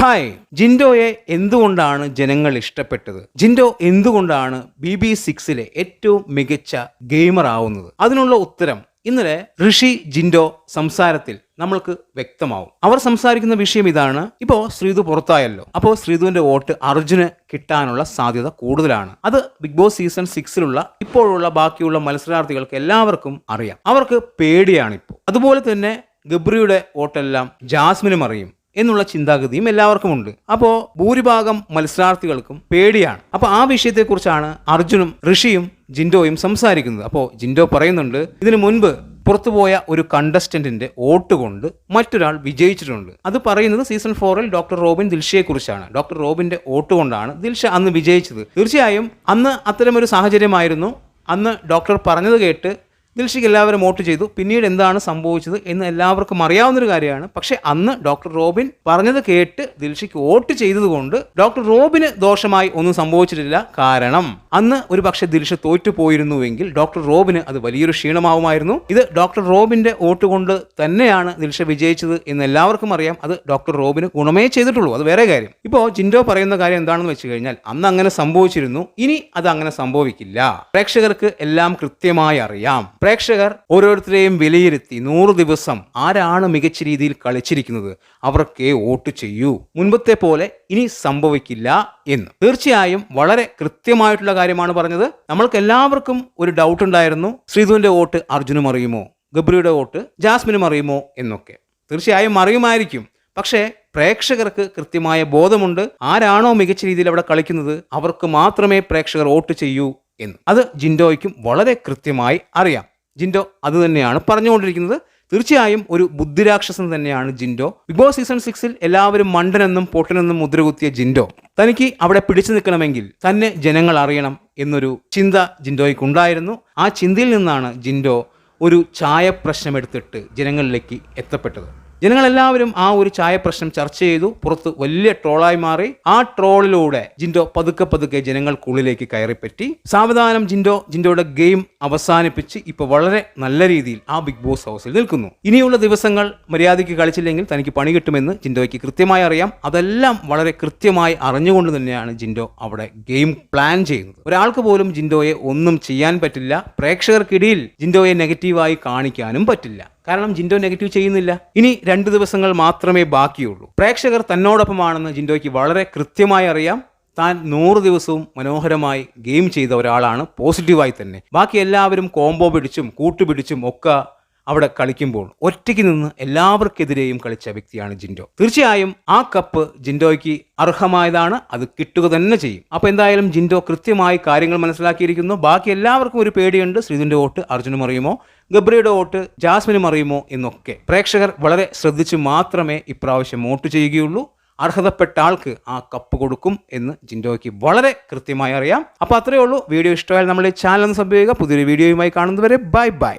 Hi ജിൻഡോയെ എന്തുകൊണ്ടാണ് ജനങ്ങൾ ഇഷ്ടപ്പെട്ടത്? ജിൻഡോ എന്തുകൊണ്ടാണ് ബി ബി സിക്സിലെ ഏറ്റവും മികച്ച ഗെയിമർ ആവുന്നത്? അതിനുള്ള ഉത്തരം ഇന്നലെ ഋഷി ജിൻഡോ സംസാരത്തിൽ നമ്മൾക്ക് വ്യക്തമാവും. അവർ സംസാരിക്കുന്ന വിഷയം ഇതാണ്. ഇപ്പോ ശ്രീതു പുറത്തായല്ലോ. അപ്പോൾ ശ്രീതുവിന്റെ വോട്ട് അർജുന് കിട്ടാനുള്ള സാധ്യത കൂടുതലാണ്. അത് ബിഗ് ബോസ് സീസൺ സിക്സിലുള്ള ഇപ്പോഴുള്ള ബാക്കിയുള്ള മത്സരാർത്ഥികൾക്ക് എല്ലാവർക്കും അറിയാം. അവർക്ക് പേടിയാണ് ഇപ്പോൾ അതുപോലെ തന്നെ ഗബ്രിയുടെ വോട്ടെല്ലാം ജാസ്മിനും അറിയും. എന്നുള്ള ചിന്താഗതിയും എല്ലാവർക്കും ഉണ്ട്. അപ്പോൾ ഭൂരിഭാഗം മത്സരാർത്ഥികൾക്കും പേടിയാണ്. അപ്പോൾ ആ വിഷയത്തെക്കുറിച്ചാണ് അർജുനും ഋഷിയും ജിൻഡോയും സംസാരിക്കുന്നത്. അപ്പോൾ ജിൻഡോ പറയുന്നുണ്ട് ഇതിനു മുൻപ് പുറത്തുപോയ ഒരു കണ്ടസ്റ്റന്റിന്റെ വോട്ട് കൊണ്ട് മറ്റൊരാൾ വിജയിച്ചിട്ടുണ്ട്. അത് പറയുന്നത് സീസൺ ഫോറിൽ ഡോക്ടർ റോബിൻ ദിൽഷയെ കുറിച്ചാണ് ഡോക്ടർ റോബിന്റെ വോട്ട് കൊണ്ടാണ് ദിൽഷ അന്ന് വിജയിച്ചത്. തീർച്ചയായും അന്ന് അത്തരമൊരു സാഹചര്യമായിരുന്നു. അന്ന് ഡോക്ടർ പറഞ്ഞത് കേട്ട് ദിൽഷയ്ക്ക് എല്ലാവരും വോട്ട് ചെയ്തു. പിന്നീട് എന്താണ് സംഭവിച്ചത് എന്ന് എല്ലാവർക്കും അറിയാവുന്നൊരു കാര്യമാണ്. പക്ഷേ അന്ന് ഡോക്ടർ റോബിൻ പറഞ്ഞത് കേട്ട് ദിൽഷയ്ക്ക് വോട്ട് ചെയ്തതുകൊണ്ട് ഡോക്ടർ റോബിന് ദോഷമായി ഒന്നും സംഭവിച്ചിട്ടില്ല. കാരണം അന്ന് ഒരു പക്ഷേ ദിൽഷ തോറ്റു പോയിരുന്നുവെങ്കിൽ ഡോക്ടർ റോബിന് അത് വലിയൊരു ക്ഷീണമാവുമായിരുന്നു. ഇത് ഡോക്ടർ റോബിന്റെ വോട്ട് കൊണ്ട് തന്നെയാണ് ദിൽഷ വിജയിച്ചത് എന്ന് എല്ലാവർക്കും അറിയാം. അത് ഡോക്ടർ റോബിന് ഗുണമേ ചെയ്തിട്ടുള്ളൂ. അത് വേറെ കാര്യം. ഇപ്പോൾ ജിൻഡോ പറയുന്ന കാര്യം എന്താണെന്ന് വെച്ച് കഴിഞ്ഞാൽ അന്ന് അങ്ങനെ സംഭവിച്ചിരുന്നു. ഇനി അത് അങ്ങനെ സംഭവിക്കില്ല. പ്രേക്ഷകർക്ക് എല്ലാം കൃത്യമായി അറിയാം. പ്രേക്ഷകർ ഓരോരുത്തരെയും വിലയിരുത്തി നൂറ് ദിവസം ആരാണ് മികച്ച രീതിയിൽ കളിച്ചിരിക്കുന്നത് അവർക്കേ വോട്ട് ചെയ്യൂ. മുൻപത്തെ പോലെ ഇനി സംഭവിക്കില്ല എന്ന്. തീർച്ചയായും വളരെ കൃത്യമായിട്ടുള്ള കാര്യമാണ് പറഞ്ഞത്. നമ്മൾക്ക് എല്ലാവർക്കും ഒരു ഡൗട്ട് ഉണ്ടായിരുന്നു. ശ്രീധുവിന്റെ വോട്ട് അർജുനും അറിയുമോ? ഗബ്രിയുടെ വോട്ട് ജാസ്മിനും അറിയുമോ? എന്നൊക്കെ. തീർച്ചയായും അറിയുമായിരിക്കും. പക്ഷേ പ്രേക്ഷകർക്ക് കൃത്യമായ ബോധമുണ്ട്. ആരാണോ മികച്ച രീതിയിൽ അവിടെ കളിക്കുന്നത് അവർക്ക് മാത്രമേ പ്രേക്ഷകർ വോട്ട് ചെയ്യൂ എന്ന്. അത് ജിൻഡോയ്ക്കും വളരെ കൃത്യമായി അറിയാം. ജിൻഡോ അത് തന്നെയാണ് പറഞ്ഞുകൊണ്ടിരിക്കുന്നത്. തീർച്ചയായും ഒരു ബുദ്ധിരാക്ഷസൻ തന്നെയാണ് ജിൻഡോ. ബിഗ് ബോസ് സീസൺ സിക്സിൽ എല്ലാവരും മണ്ടനെന്നും പൊട്ടനെന്നും മുദ്രകുത്തിയ ജിൻഡോ തനിക്ക് അവിടെ പിടിച്ചു നിൽക്കണമെങ്കിൽ തന്നെ ജനങ്ങൾ അറിയണം എന്നൊരു ചിന്ത ജിൻഡോയ്ക്കുണ്ടായിരുന്നു. ആ ചിന്തയിൽ നിന്നാണ് ജിൻഡോ ഒരു ചായ പ്രശ്നം എടുത്തിട്ട് ജനങ്ങളിലേക്ക് എത്തപ്പെട്ടത്. ജനങ്ങളെല്ലാവരും ആ ഒരു ചായ പ്രശ്നം ചർച്ച ചെയ്തു. പുറത്ത് വലിയ ട്രോളായി മാറി. ആ ട്രോളിലൂടെ ജിൻഡോ പതുക്കെ പതുക്കെ ജനങ്ങൾക്കുള്ളിലേക്ക് കയറിപ്പറ്റി. സാവധാനം ജിൻഡോ ജിൻഡോയുടെ ഗെയിം അവസാനിപ്പിച്ച് ഇപ്പോൾ വളരെ നല്ല രീതിയിൽ ആ ബിഗ് ബോസ് ഹൗസിൽ നിൽക്കുന്നു. ഇനിയുള്ള ദിവസങ്ങൾ മര്യാദയ്ക്ക് കളിച്ചില്ലെങ്കിൽ തനിക്ക് പണി കിട്ടുമെന്ന് ജിൻഡോയ്ക്ക് കൃത്യമായി അറിയാം. അതെല്ലാം വളരെ കൃത്യമായി അറിഞ്ഞുകൊണ്ട് തന്നെയാണ് ജിൻഡോ അവിടെ ഗെയിം പ്ലാൻ ചെയ്യുന്നത്. ഒരാൾക്ക് പോലും ജിൻഡോയെ ഒന്നും ചെയ്യാൻ പറ്റില്ല. പ്രേക്ഷകർക്കിടയിൽ ജിൻഡോയെ നെഗറ്റീവായി കാണിക്കാനും പറ്റില്ല. കാരണം ജിൻഡോ നെഗറ്റീവ് ചെയ്യുന്നില്ല. ഇനി രണ്ട് ദിവസങ്ങൾ മാത്രമേ ബാക്കിയുള്ളൂ. പ്രേക്ഷകർ തന്നോടൊപ്പമാണെന്ന് ജിൻഡോയ്ക്ക് വളരെ കൃത്യമായി അറിയാം. താൻ നൂറ് ദിവസവും മനോഹരമായി ഗെയിം ചെയ്ത ഒരാളാണ് പോസിറ്റീവായി തന്നെ. ബാക്കി എല്ലാവരും കോംബോ പിടിച്ചും കൂട്ടുപിടിച്ചും ഒക്കെ അവിടെ കളിക്കുമ്പോൾ ഒറ്റയ്ക്ക് നിന്ന് എല്ലാവർക്കെതിരെയും കളിച്ച വ്യക്തിയാണ് ജിൻഡോ. തീർച്ചയായും ആ കപ്പ് ജിൻഡോയ്ക്ക് അർഹമായതാണ്. അത് കിട്ടുക തന്നെ ചെയ്യും. അപ്പോൾ എന്തായാലും ജിൻഡോ കൃത്യമായി കാര്യങ്ങൾ മനസ്സിലാക്കിയിരിക്കുന്നു. ബാക്കി എല്ലാവർക്കും ഒരു പേടിയുണ്ട്. ശ്രീധുവിന്റെ വോട്ട് അർജുനും അറിയുമോ? ഗബ്രിയുടെ വോട്ട് ജാസ്മിനും അറിയുമോ എന്നൊക്കെ. പ്രേക്ഷകർ വളരെ ശ്രദ്ധിച്ച് മാത്രമേ ഇപ്രാവശ്യം വോട്ട് ചെയ്യുകയുള്ളൂ. അർഹതപ്പെട്ട ആൾക്ക് ആ കപ്പ് കൊടുക്കും എന്ന് ജിൻഡോയ്ക്ക് വളരെ കൃത്യമായി അറിയാം. അപ്പോൾ അത്രയേ ഉള്ളൂ. വീഡിയോ ഇഷ്ടമായാൽ നമ്മൾ ചാനൽ ഒന്ന് ചെയ്യുക. പുതിയൊരു വീഡിയോയുമായി കാണുന്നതുവരെ ബൈ ബൈ.